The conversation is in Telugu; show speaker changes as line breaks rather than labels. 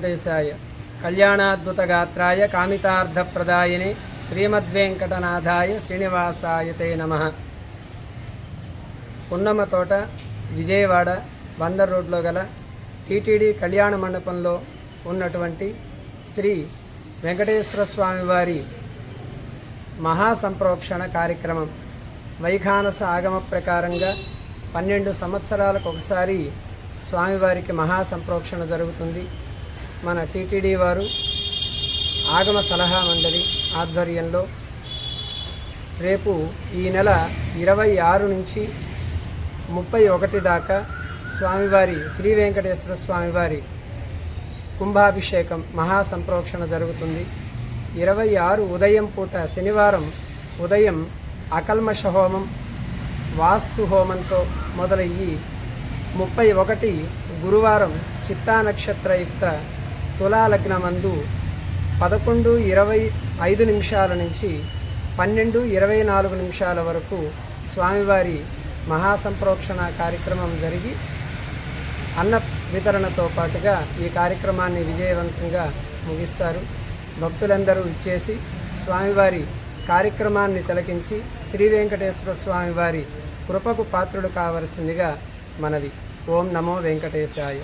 వెంకటేశాయ. కళ్యాణాద్భుతగాత్రాయ కామితార్థప్రదాయిని శ్రీమద్వేంకటనాథాయ శ్రీనివాసాయ తే నమ. పున్నమ్మతోట విజయవాడ బందర్ రోడ్లో గల టీటీడీ కళ్యాణ మండపంలో ఉన్నటువంటి శ్రీ వెంకటేశ్వర స్వామివారి మహాసంప్రోక్షణ కార్యక్రమం వైఖానస ఆగమ ప్రకారంగా పన్నెండు సంవత్సరాలకు ఒకసారి స్వామివారికి మహాసంప్రోక్షణ జరుగుతుంది. మన టీటీడీ వారు ఆగమ సలహా మండలి ఆధ్వర్యంలో రేపు ఈ నెల ఇరవై ఆరు నుంచి ముప్పై ఒకటి దాకా స్వామివారి శ్రీ వెంకటేశ్వర స్వామివారి కుంభాభిషేకం మహాసంప్రోక్షణ జరుగుతుంది. ఇరవై ఆరు ఉదయం పూట శనివారం ఉదయం అకల్మష హోమం వాస్తు హోమంతో మొదలయ్యి ముప్పై ఒకటి గురువారం చిత్తా నక్షత్రయుక్త తులాలగ్నమందు పదకొండు ఇరవై ఐదు నిమిషాల నుంచి పన్నెండు ఇరవై నాలుగు నిమిషాల వరకు స్వామివారి మహాసంప్రోక్షణ కార్యక్రమం జరిగి అన్న వితరణతో పాటుగా ఈ కార్యక్రమాన్ని విజయవంతంగా ముగిస్తారు. భక్తులందరూ ఇచ్చేసి స్వామివారి కార్యక్రమాన్ని తిలకించి శ్రీ వెంకటేశ్వర స్వామివారి కృపకు పాత్రుడు కావలసిందిగా మనవి. ఓం నమో వెంకటేశాయ.